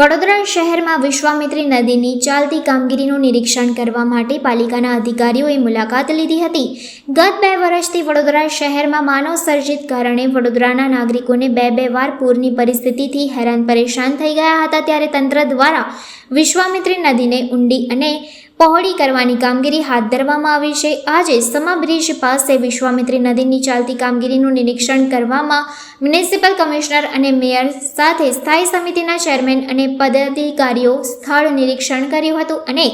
વડોદરા શહેરમાં વિશ્વામિત્રી નદીની ચાલતી કામગીરીનું નિરીક્ષણ કરવા માટે પાલિકાના અધિકારીઓએ મુલાકાત લીધી હતી. ગત બે વર્ષથી વડોદરા શહેરમાં માનવ સર્જિત કારણે વડોદરાના નાગરિકોને બે બે વાર પૂરની પરિસ્થિતિથી હેરાન પરેશાન થઈ ગયા હતા. ત્યારે તંત્ર દ્વારા વિશ્વામિત્રી નદીને ઊંડી અને પહોળી કરવાની કામગીરી હાથ ધરવામાં આવી છે. આજે સમા બ્રિજ પાસે વિશ્વામિત્રી નદીની ચાલતી કામગીરીનું નિરીક્ષણ કરવામાં મ્યુનિસિપલ કમિશનર અને મેયર સાથે સ્થાયી સમિતિના ચેરમેન અને પદાધિકારીઓ સ્થળ નિરીક્ષણ કર્યું હતું અને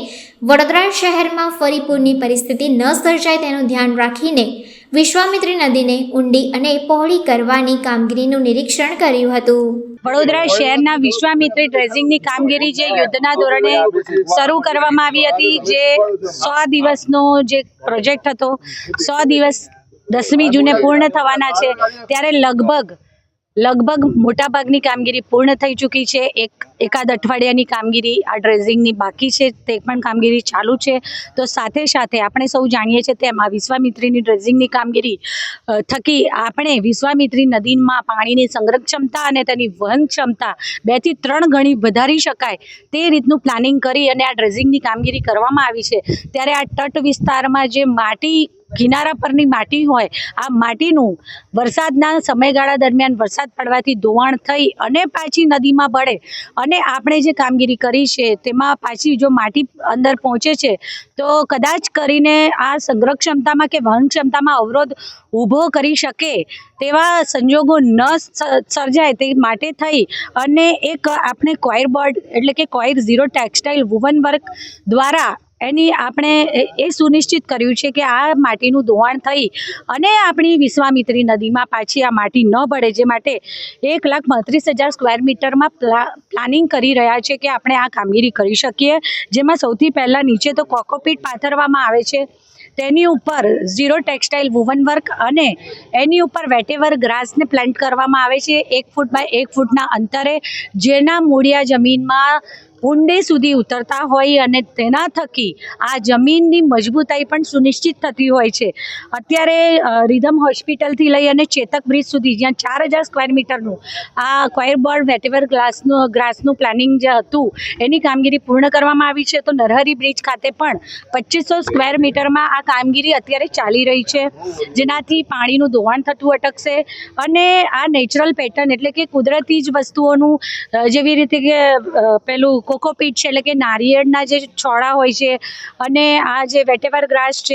વડોદરા શહેરમાં ફરી પૂરની પરિસ્થિતિ ન સર્જાય તેનું ધ્યાન રાખીને વિશ્વામિત્રી નદીને ઊંડી અને પહોળી કરવાની કામગીરીનું નિરીક્ષણ કર્યું હતું. વડોદરા શહેરના વિશ્વામિત્રી ડ્રેસિંગની કામગીરી જે યુદ્ધના ધોરણે શરૂ કરવામાં આવી હતી જે સો દિવસનો જે પ્રોજેક્ટ હતો સો દિવસ દસમી જૂને પૂર્ણ થવાના છે ત્યારે લગભગ લગભગ મોટાભાગની કામગીરી પૂર્ણ થઈ ચૂકી છે. એક એકાદ અઠવાડિયાની કામગીરી આ ડ્રેસિંગની બાકી છે તે પણ કામગીરી ચાલુ છે. તો સાથે સાથે આપણે સૌ જાણીએ છીએ તેમ આ વિશ્વામિત્રીની ડ્રેસિંગની કામગીરી થકી આપણે વિશ્વામિત્રી નદીમાં પાણીની સંગ્રહ ક્ષમતા અને તેની વહન ક્ષમતા બેથી ત્રણ ગણી વધારી શકાય તે રીતનું પ્લાનિંગ કરી અને આ ડ્રેસિંગની કામગીરી કરવામાં આવી છે. ત્યારે આ તટ વિસ્તારમાં જે માટી કિનારા પરની માટી હોય, આ માટીનું વરસાદના સમયગાળા દરમિયાન વરસાદ પડવાથી ધોવાણ થઈ અને પાછી નદીમાં પડે. અને આપણે જે કામગીરી કરી છે, તેમાં પાછી જો માટી અંદર પહોંચે છે, તો કદાચ કરીને આ સંગ્રહ ક્ષમતામાં કે વહન ક્ષમતામાં અવરોધ ઊભો કરી શકે તેવા સંજોગો ન સર્જાય તે માટે થઈ. અને એક આપણે કોયર બોર્ડ એટલે કે coir zero textile woven work દ્વારા એની આપણે એ- સુનિશ્ચિત કર્યું છે કે આ માટીનું ધોવાણ થઈ અને આપણી વિશ્વામિત્રી નદીમાં પાછી આ માટી ન ભળે જે માટે એક લાખ બત્રીસ હજાર સ્ક્વેર મીટરમાં પ્લા પ્લાનિંગ કરી રહ્યા છે કે આપણે આ કામગીરી કરી શકીએ. જેમાં સૌથી પહેલાં નીચે તો કોકોપીટ પાથરવામાં આવે છે. તેની ઉપર ઝીરો ટેક્સટાઇલ વુવન વર્ક અને એની ઉપર વેટેવર ગ્રાસને પ્લાન્ટ કરવામાં આવે છે. એક ફૂટ બાય એક ફૂટના અંતરે, જેના મૂળિયા જમીનમાં ઊંડે સુધી ઉતરતા હોય અને તેના થકી આ જમીનની મજબૂતાઈ પણ સુનિશ્ચિત થતી હોય છે. અત્યારે રિધમ હોસ્પિટલથી લઈ અને ચેતક બ્રિજ સુધી, જ્યાં ચાર હજાર સ્ક્વેર મીટરનું આ ક્વાયર બોર્ડ વેટેવર ગ્લાસનું, ગ્રાસનું પ્લાનિંગ જે હતું, એની કામગીરી પૂર્ણ કરવામાં આવી છે. તો નરહરી બ્રિજ ખાતે પણ પચીસો સ્ક્વેર મીટરમાં આ કામગીરી અત્યારે ચાલી રહી છે, જેનાથી પાણીનું ધોવાણ થતું અટકશે અને આ નેચરલ પેટર્ન એટલે કે કુદરતી જ વસ્તુઓનું જેવી રીતે કે પેલું કોકોપીટ છે, એટલે કે નારિયેળના જે છોડા હોય છે અને આ જે વેટેવર ગ્રાસ છે